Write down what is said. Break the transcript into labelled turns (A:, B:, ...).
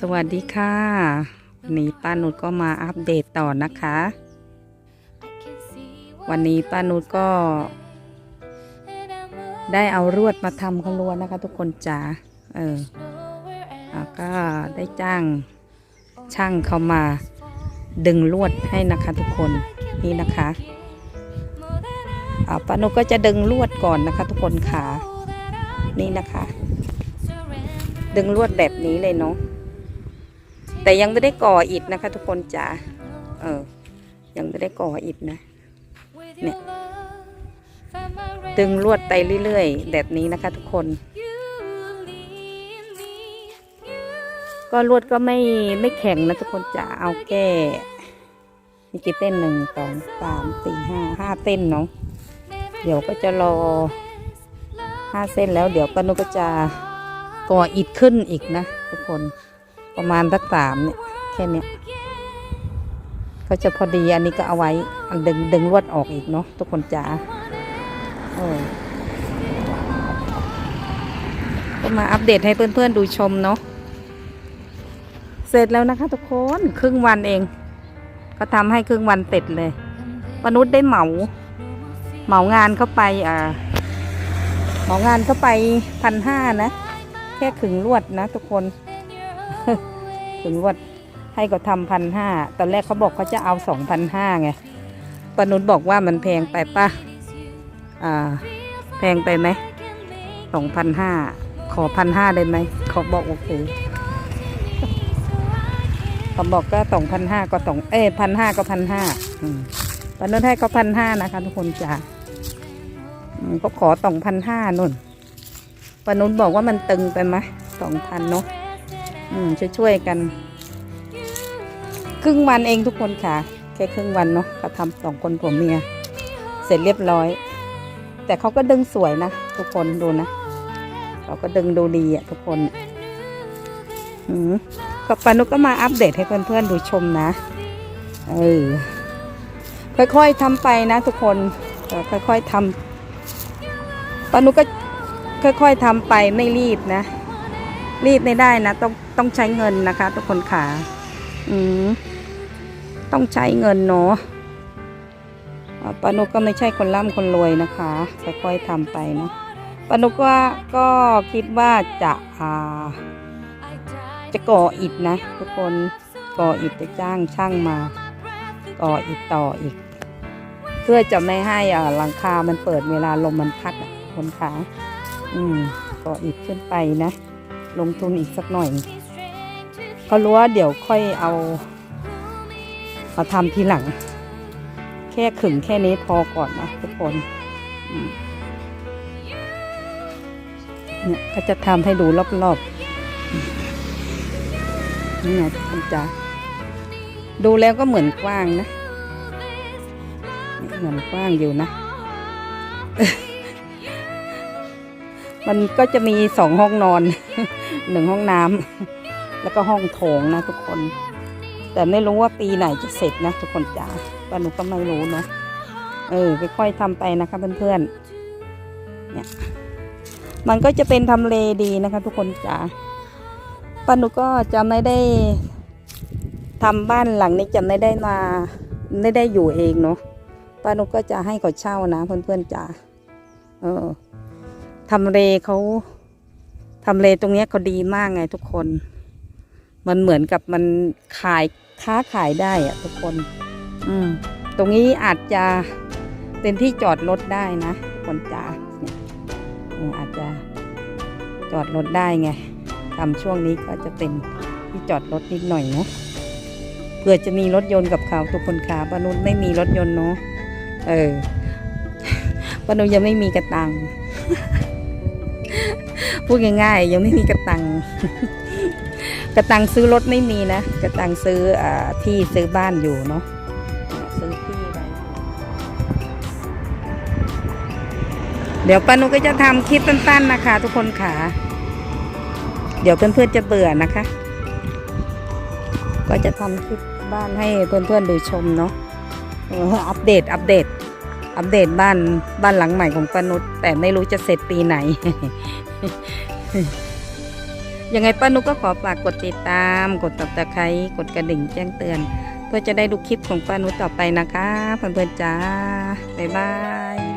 A: สวัสดีค่ะวันนี้ป้านุชก็มาอัปเดตต่อนะคะ วันนี้ป้านุชก็ ได้เอารวดมาทำขารวนะคะ ทุกคนจ๋าเออแล้วก็ได้จ้างช่างเขามาดึงลวดให้นะคะทุกคนนี่นะคะป้านุชก็จะดึงลวดก่อนนะคะ ทุกคนค่ะนี่นะคะ ดึงลวดแบบนี้เลยเนาะ แต่ยังไม่ได้ก่ออิฐนะคะ ทุกคนจ๋าเออ ยังไม่ได้ก่ออิฐนะ เนี่ยดึงลวดไปเรื่อยๆ แบบนี้นะคะ ทุกคน ก็ลวดก็ไม่ไม่แข็งนะทุกคนจ๋าเอาแก้มีกี่เต้นหนึ่งสองสามสี่ห้าห้าเต้นเนาะเดี๋ยวก็จะรอห้าเส้นแล้วเดี๋ยวปนุก็จะก่ออิฐขึ้นอีกนะทุกคน ประมาณสักสามเนี่ยแค่นี้ก็จะพอดีอันนี้ก็เอาไว้ อันดึงดึงลวดออกอีกเนาะทุกคนจ๋าโอ้ก็มาอัปเดตให้เพื่อนๆดูชมเนาะเสร็จแล้วนะคะ ทุกคนครึ่งวันเอง ก็ทำให้ครึ่งวันเสร็จเลยมนุษย์ได้เหมา เหมางานเข้าไปอ่าเหมางานเข้าไปพันห้านะ แค่ขึงลวดนะทุกคน ถึงว่าให้ก็ทำพันห้าตอนแรกเขาบอกเขาจะเอาสองพันห้าไงปนุชบอกว่ามันแพงไปป่ะอ่า แพงไปไหมสองพันห้าขอพันห้าได้ไหมเขาบอกโอเคเขาบอกก็สองพันห้าก็สองเอ้พันห้าก็พันห้าปนุชให้เขาพันห้านะคะ ทุกคนจ้าก็ขอสองพันห้านุ่นปนุชบอกว่ามันตึงไปไหมสองพันเนาะ อืมช่วยๆกัน ครึ่งวันเองทุกคนค่ะ แค่ครึ่งวันเนาะก็ทำสองคนผัวเมีย เสร็จเรียบร้อย แต่เขาก็ดึงสวยนะ ทุกคนดูนะเขาก็ดึงดูดีอะทุกคนอืมก็ปานุกก็มาอัปเดตให้เพื่อนๆดูชมนะเออค่อยๆทำไปนะ ทุกคนค่อยๆทำปานุกก็ค่อยๆทำไปไม่รีบนะ รีบไม่ได้นะ ต้องต้องใช้เงินนะคะ ทุกคนขาอืมต้องใช้เงินเนาะปานุกก็ไม่ใช่คนร่ำคนรวยนะคะค่อยๆทำไปนะปานุกว่าก็คิดว่าจะอ่าจะก่ออิฐนะ ทุกคนก่ออิฐจะจ้างช่างมาก่ออิฐต่ออีก เพื่อจะไม่ให้อ่าหลังคามันเปิดเวลาลมมันพัดอะทุกคนขาอืมก่ออิฐขึ้นไปนะ ลงทุนอีกสักหน่อยเขารู้ว่าเดี๋ยวค่อยเอามาทำทีหลัง แค่ขึงแค่นี้พอก่อนนะทุกคนเนี่ยก็จะทำให้ดูรอบๆนี่ไงทุกคนจ๋าดูแล้วก็เหมือนกว้างนะ เหมือนกว้างอยู่นะ มันก็จะมีสองห้องนอนหนึ่งห้องน้ำแล้วก็ห้องโถงนะทุกคน แต่ไม่รู้ว่าปีไหนจะเสร็จนะ ทุกคนจ๋าป้าหนูก็ไม่รู้เนาะเออค่อยๆทำไปนะคะเพื่อนๆเนี่ยมันก็จะเป็นทำเลดีนะคะ ทุกคนจ๋าป้าหนูก็จะไม่ได้ทำบ้านหลังนี้จะไม่ได้มาไม่ได้อยู่เองเนาะป้าหนูก็จะให้เขาเช่านะเพื่อนๆจ๋าเออ ทำเลเขาทำเลตรงเนี้ยเขาดีมากไงทุกคน มันเหมือนกับมันขายค้าขายได้อะทุกคน อืม ตรงนี้อาจจะเป็นที่จอดรถได้นะทุกคนจ๋าเนี่ยอาจจะจอดรถได้ไงทำช่วงนี้ก็จะเป็นที่จอดรถนิดหน่อยเนาะเผื่อจะมีรถยนต์กับเขาทุกคนค่ะปานุนไม่มีรถยนต์เนาะเออปานุนยังไม่มีกระตัง พูดง่ายๆ ยังไม่มีกระตัง กระตังซื้อรถไม่มีนะ กระตังซื้ออที่ซื้อบ้านอยู่เนาะซื้อที่ไว้เดี๋ยวปานุก็จะทำคลิปสั้นๆนะคะ ทุกคนค่ะ เดี๋ยวเพื่อนๆจะเบื่อนะคะ ก็จะทำคลิปบ้านให้เพื่อนๆดูชมเนาะอัปเดต อัปเดต อัปเดตบ้านบ้านหลังใหม่ของปานุษแต่ไม่รู้จะเสร็จปีไหน ยังไงป้านุกก็ขอฝากกดติดตาม กดตับตะไคร้กดกระดิ่งแจ้งเตือน เพื่อจะได้ดูคลิปของป้านุกต่อไปนะคะเพื่อนๆจ้าบ๊ายบาย